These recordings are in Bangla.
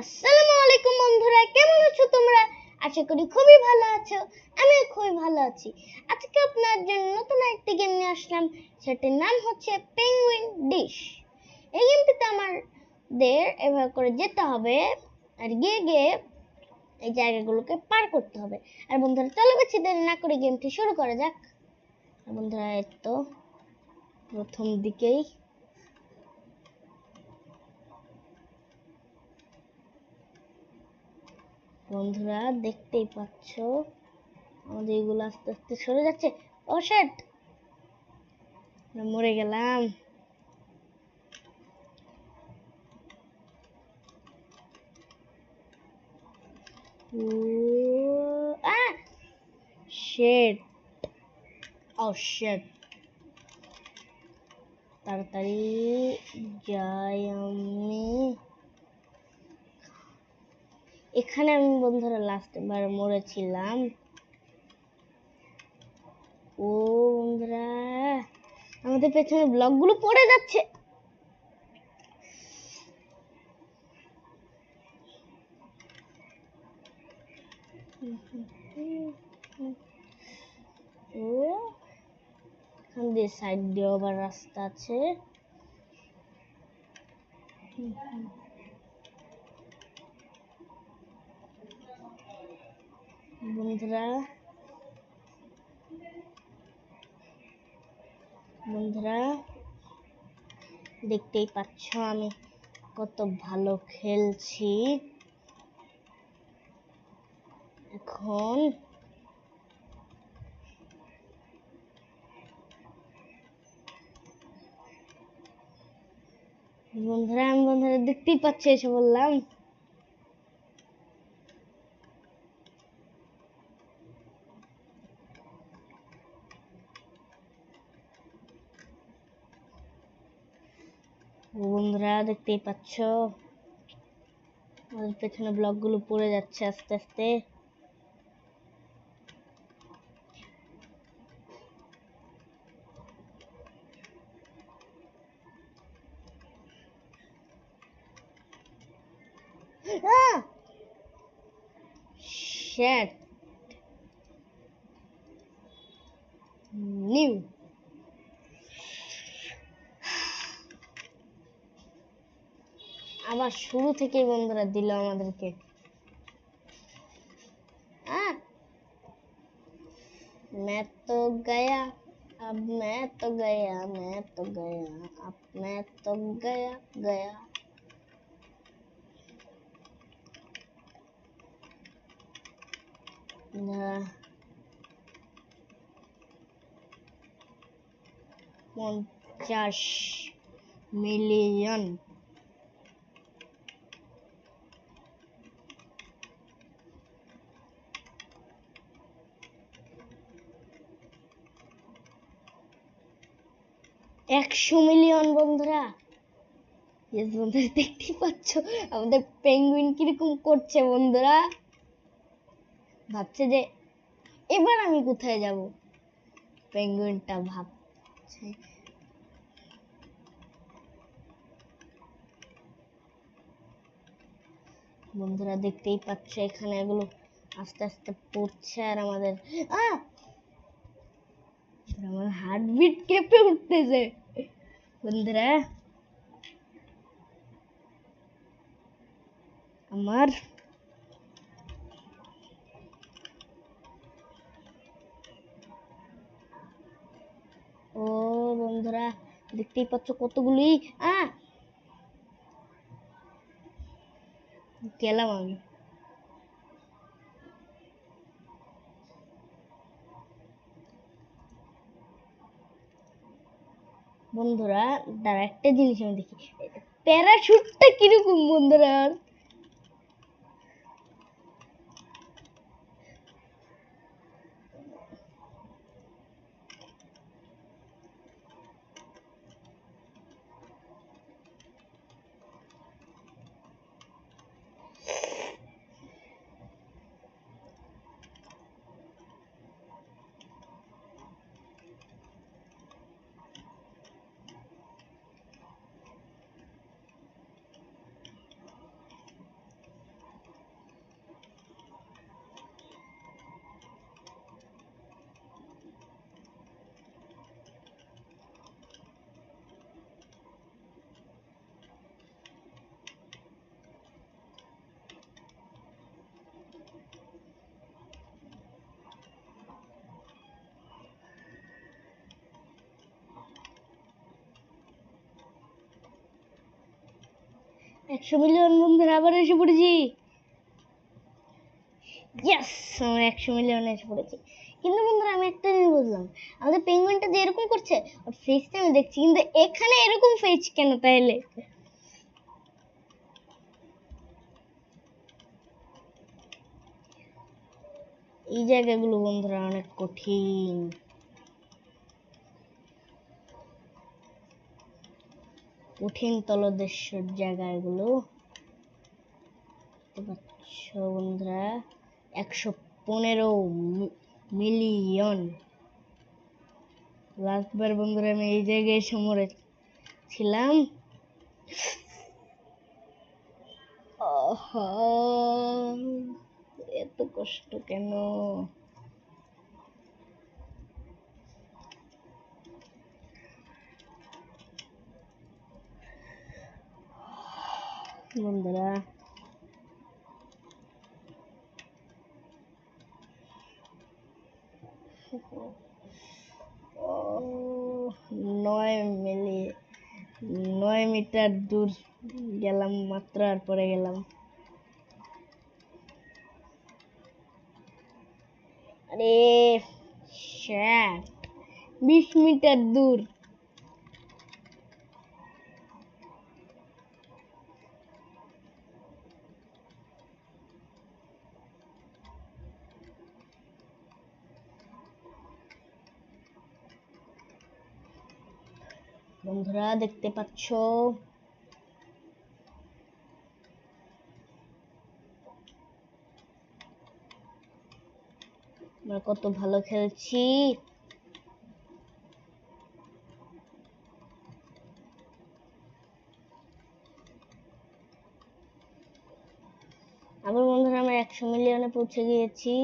আসসালামু আলাইকুম বন্ধুরা, কেমন আছো তোমরা? আশা করি খুবই ভালো আছো, আমিও খুবই ভালো আছি। আজকে আপনার জন্য নতুন একটি গেম নিয়ে আসলাম, সেটির নাম হচ্ছে পেঙ্গুইন ডিশ এই গেমটিতে আমাদের এভাবে করে যেতে হবে, আর গিয়ে গিয়ে এই জায়গাগুলোকে পার করতে হবে। আর বন্ধুরা, চলো বেশি দেরি না করে গেমটি শুরু করা যাক। বন্ধুরা, এই তো প্রথম দিকেই বন্ধুরা, দেখতেই পাচ্ছ। আমাদের এগুলো আস্তে আস্তে সরে যাচ্ছে। ও, শেট! মরে গেলাম। তাড়াতাড়ি যাই আমি। এখানে আমি বন্ধুরা লাস্ট বার মরেছিলাম। ও বন্ধুরা, আমাদের পেছনে ব্লকগুলো পড়ে যাচ্ছে। ও, এখান দিয়ে সাইড দিয়ে আবার রাস্তা আছে। হুম হুম বন্ধুরা। বন্ধুরা, দেখতেই পাচ্ছ আমি কত ভালো খেলছি। এখন বন্ধুরা আমি বন্ধুরা, দেখতেই পাচ্ছি এসে বললাম বন্ধুরা দেখতেই পাচ্ছ আমাদের পেছনে ব্লকগুলো পড়ে যাচ্ছে আস্তে আস্তে Shit. আবার শুরু থেকেই বন্ধুরা দিল আমাদেরকে আহ! मैं तो गया अब मैं तो गया मैं तो गया अब मैं तो गया गया না পঞ্চাশ মিলিয়ন একশো মিলিয়ন বন্ধুরা। Yes, বন্ধুরা দেখতেই পাচ্ছ আমাদের পেঙ্গুইন কীরকম করছে বন্ধুরা। ভাবছে যে এবার আমি কোথায় যাব? পেঙ্গুইনটা ভাবছে। বন্ধুরা দেখতেই পাচ্ছ এখানে এগুলো আস্তে আস্তে পড়ছে আর আমাদের! আমার হার্টবিট কেঁপে উঠতেছে। বন্ধুরা আমার ও বন্ধুরা দেখতেই পাচ্ছ কতগুলি আ গেলাম আমি বন্ধুরা দাঁড়া একটা জিনিস আমি দেখি। প্যারাশুটটা কীরকম বন্ধুরা? একশো মিলিয়ন বন্ধুরা, আবার এসে পড়েছি। আমরা একশো মিলিয়ন এসে পড়েছি। কিন্তু বন্ধুরা, আমি একটা জিনিস বুঝলাম। আমাদের পেঙ্গুইনটা যে এরকম করছে, ওর ফেসটা আমি দেখছি, কিন্তু এখানে এরকম ফেস কেন তাইলে? এই জায়গাগুলো বন্ধুরা অনেক কঠিন। কঠিন তলদেশের জায়গা এগুলো দেখতে বন্ধুরা, একশো পনেরো মিলিয়ন। লাস্টবার বন্ধুরা আমি এই জায়গায় এসে মরে ছিলাম এত কষ্ট কেন? বন্ধুরা। নয় মিলি, নয় মিটার দূর গেলাম, মাত্র আর পরে গেলাম। আরে, শ্যাট, বিশ মিটার দূর। বন্ধুরা দেখতে পাচ্ছ? আমরা কত ভালো খেলছি। আবার বন্ধুরা আমরা একশো মিলিয়নে পৌঁছে গিয়েছি।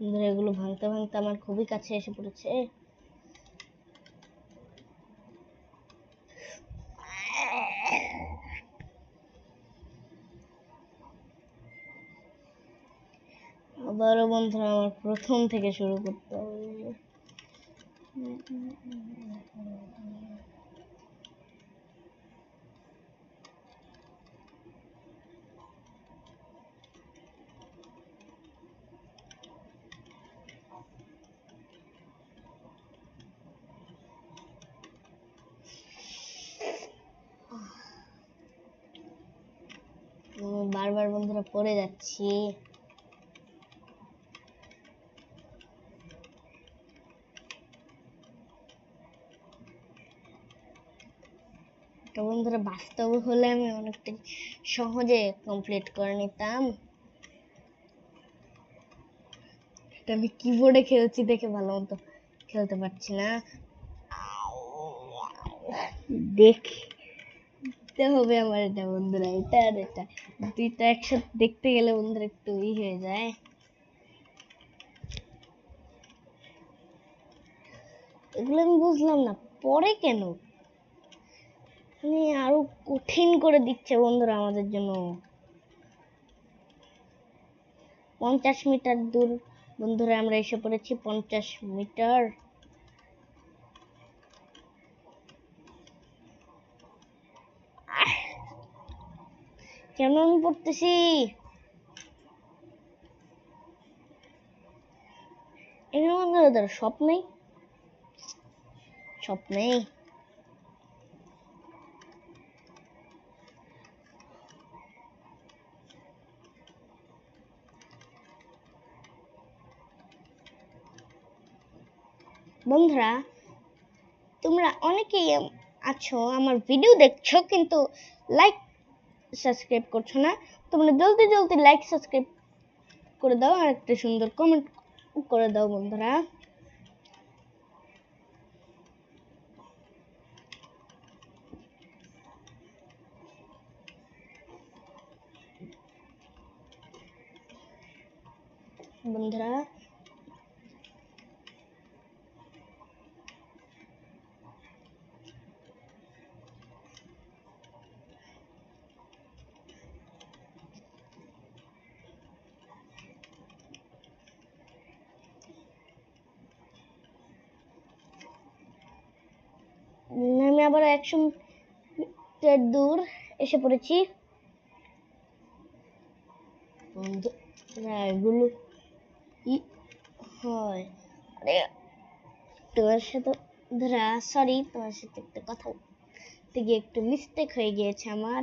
বন্ধুরা এগুলো ভাঙতে ভাঙতে আমার খুবই কাছে এসে পড়েছে। আবারও বন্ধুরা, আমার প্রথম থেকে শুরু করতে হবে। বারবার বন্ধুরা পড়ে যাচ্ছি। বন্ধুরা বাস্তব হলে আমি অনেকটা সহজে কমপ্লিট করে নিতাম। আমি কিবোর্ডে খেলছি, দেখে ভালো মতো খেলতে পারছি না। দেখতে হবে আমার এটা, বন্ধুরা, এটা আর এটা। দুইটা একসাথে দেখতে গেলে বন্ধুরা একটু ই হয়ে যায়। এগুলো আমি বুঝলাম না, পরে কেন? মানে আরও কঠিন করে দিচ্ছে বন্ধুরা আমাদের জন্য। পঞ্চাশ মিটার দূর, বন্ধুরা আমরা এসে পড়েছি পঞ্চাশ মিটার। কেন আমি পড়তেছি? এখানে বন্ধুরা ধরো স্বপ্নেই স্বপ্নেই বন্ধুরা, তোমরা অনেকেই আছো, আমার ভিডিও দেখছ, কিন্তু লাইক সাবস্ক্রাইব করছ না, তোমরা জলদি জলদি লাইক সাবস্ক্রাইব করে দাও আর একটা সুন্দর কমেন্ট করে দাও বন্ধুরা। বন্ধুরা আমি আবার একশো মিটার দূর এসে পড়েছি। এগুলো হয়। আরে তোমার সাথে ধরা সরি তোমার সাথে একটা কথা গিয়ে একটু মিস্টেক হয়ে গিয়েছে আমার।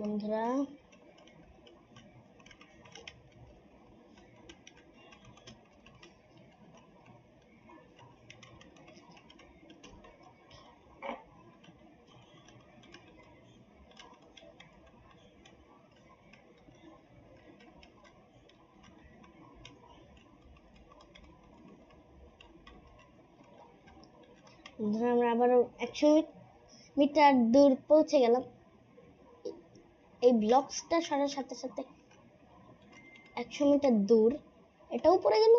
বন্ধুরা। আমরা আবারও একশো মিটার দূর পৌঁছে গেলাম। এই ব্লকসটা সরার সাথে সাথে একশো মিটার দূর, এটাও পড়ে গেল।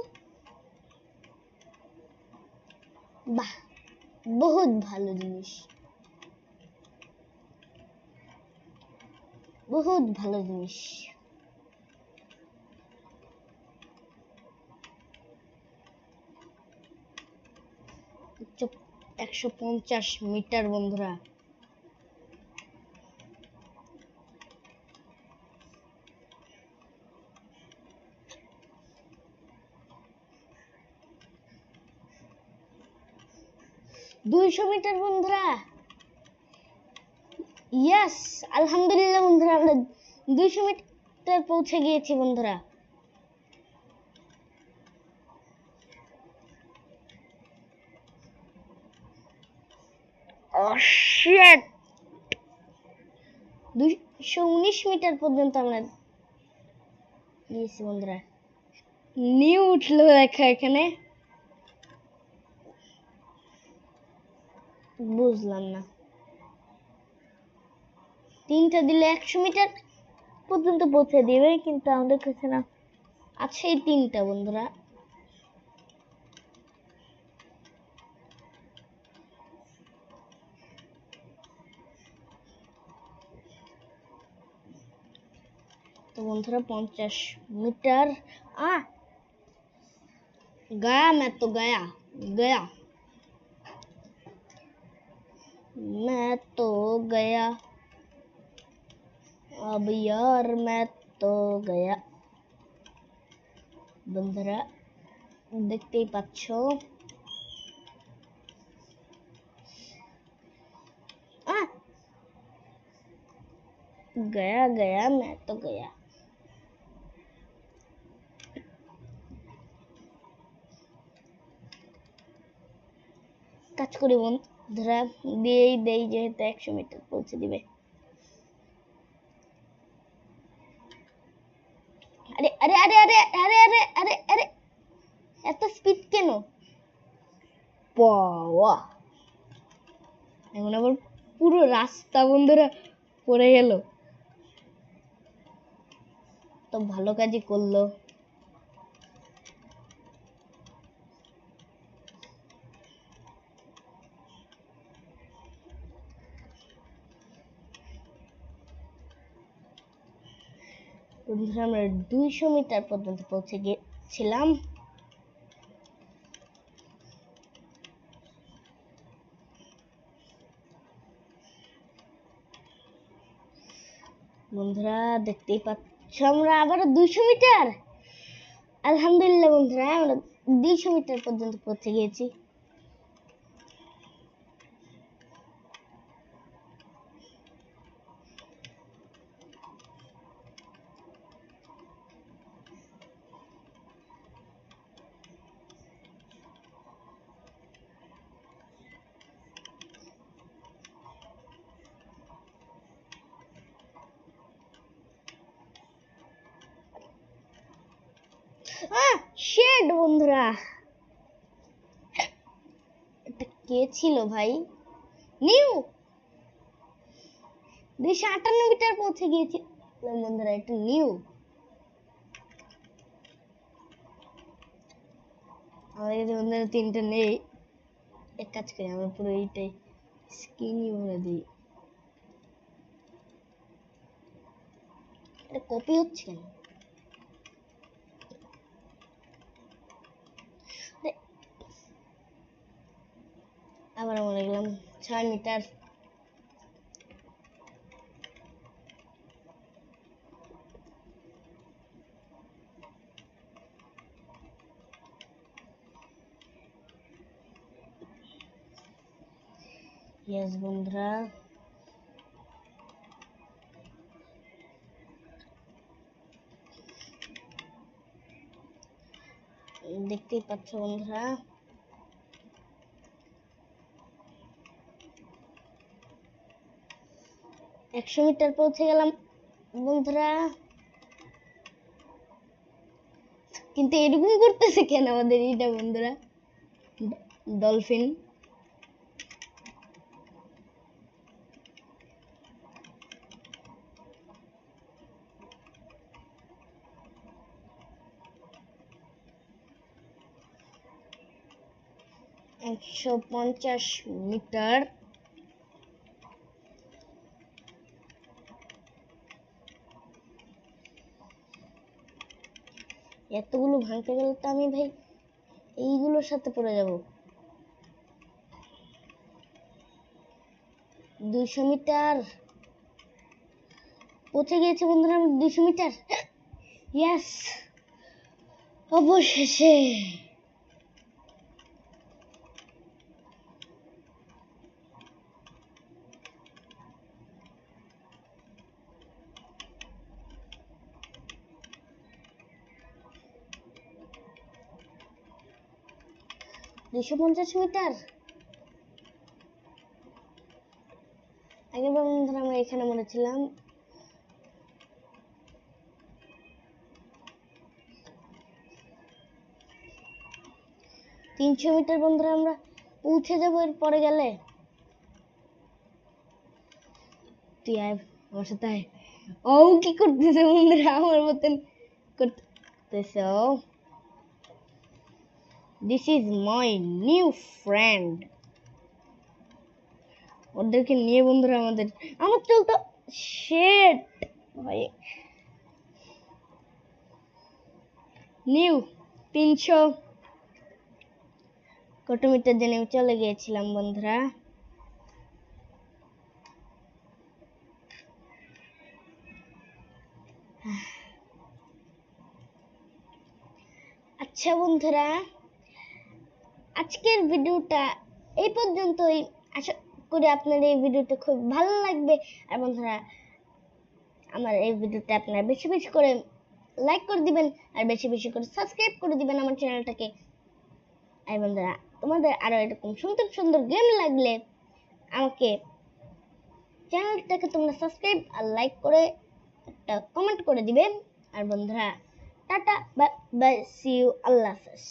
বাহ, বহুত ভালো জিনিস। বহুত ভালো জিনিস। একশো পঞ্চাশ মিটার বন্ধুরা। দুইশো মিটার বন্ধুরা। ইয়েস আলহামদুলিল্লাহ বন্ধুরা, আমরা দুইশো মিটার পৌঁছে গিয়েছি বন্ধুরা। Oh দুইশো উনিশ মিটার পর্যন্ত আমরা গিয়েছি বন্ধুরা। নিউ উঠল দেখা এখানে। বুঝলাম না। তিনটা দিলে একশো মিটার পর্যন্ত পৌঁছে দেবে, কিন্তু আমাদের কাছে না আছে এই তিনটা, বন্ধুরা। তো বন্ধুরা, পঞ্চাশ মিটার। আ গায়া মে তো গায়া গায়া। यार मैं तो गया বন্ধুরা দেখতেই পাচ্ছ আহ! गया गया मैं तो गया কাজ করি বন্ধুরা দিয়েই দেই যেহেতু একশো মিটার পৌঁছে দিবে বাবা। এখন আবার পুরো রাস্তা বন্ধুরা পড়ে গেল। তো ভালো কাজই করল। বন্ধুরা, আমরা দুইশো মিটার পর্যন্ত পৌঁছে গিয়েছিলাম বন্ধুরা, দেখতেই পাচ্ছ আমরা আবারও দুইশো মিটার? আলহামদুলিল্লাহ বন্ধুরা, আমরা দুইশো মিটার পর্যন্ত পৌঁছে গিয়েছি। শেড বন্ধুরা। এটা কে ছিল ভাই? নিউ! দুইশো আটান্ন মিটার পৌঁছে গিয়েছি। বন্ধুরা, এটা নিউ। আমাদের কাছে বন্ধুরা তিনটা নেই। এক কাজ করি, আমরা পুরো এইটাই স্ক্রিনই বলে দিই। এটা কপি হচ্ছে কেন আবার মনে গেলাম ছয় মিটার। ইয়েস বন্ধুরা। দেখতেই পাচ্ছ বন্ধুরা। একশো মিটার পৌঁছে গেলাম, বন্ধুরা। কিন্তু এরকম করতেছে কেন আমাদের এটা বন্ধুরা? ডলফিন। একশো পঞ্চাশ মিটার। এতগুলো ভাঙতে গেলে তো আমি ভাই এইগুলোর সাথে পড়ে যাব। দুইশো মিটার? পৌঁছে গিয়েছে বন্ধুরা আমি দুইশো মিটার? ইয়াস অবশেষে! দুশো পঞ্চাশ মিটার? আগের বার বন্ধুরা আমরা এখানে মরেছিলাম তিনশো মিটার বন্ধুরা আমরা উঠে যাব এর পরে গেলে। তুই আয় আমার সাথে ও কি করতেছে বন্ধুরা? আমার মতন করতেছে। ও this is my new friend ওদেরকে নিয়ে বন্ধুরা আমাদের আমার চুল তো শেট ভাই। নিউ তিনশো কত মিটার জেনে চলে গিয়েছিলাম বন্ধুরা। আচ্ছা বন্ধুরা। আজকের ভিডিওটা এই পর্যন্তই। আশা করি আপনার এই ভিডিওটা খুব ভালো লাগবে। আর বন্ধুরা, আমার এই ভিডিওটা আপনারা বেশি বেশি করে লাইক করে দিবেন আর বেশি বেশি করে সাবস্ক্রাইব করে দিবেন আমার চ্যানেলটাকে আর বন্ধুরা, তোমাদের আরও এরকম সুন্দর সুন্দর গেম লাগলে আমাকে চ্যানেলটাকে তোমরা সাবস্ক্রাইব আর লাইক করে একটা কমেন্ট করে দিবেন। আর বন্ধুরা, tata bye bye see you আল্লাহ হাফেজ।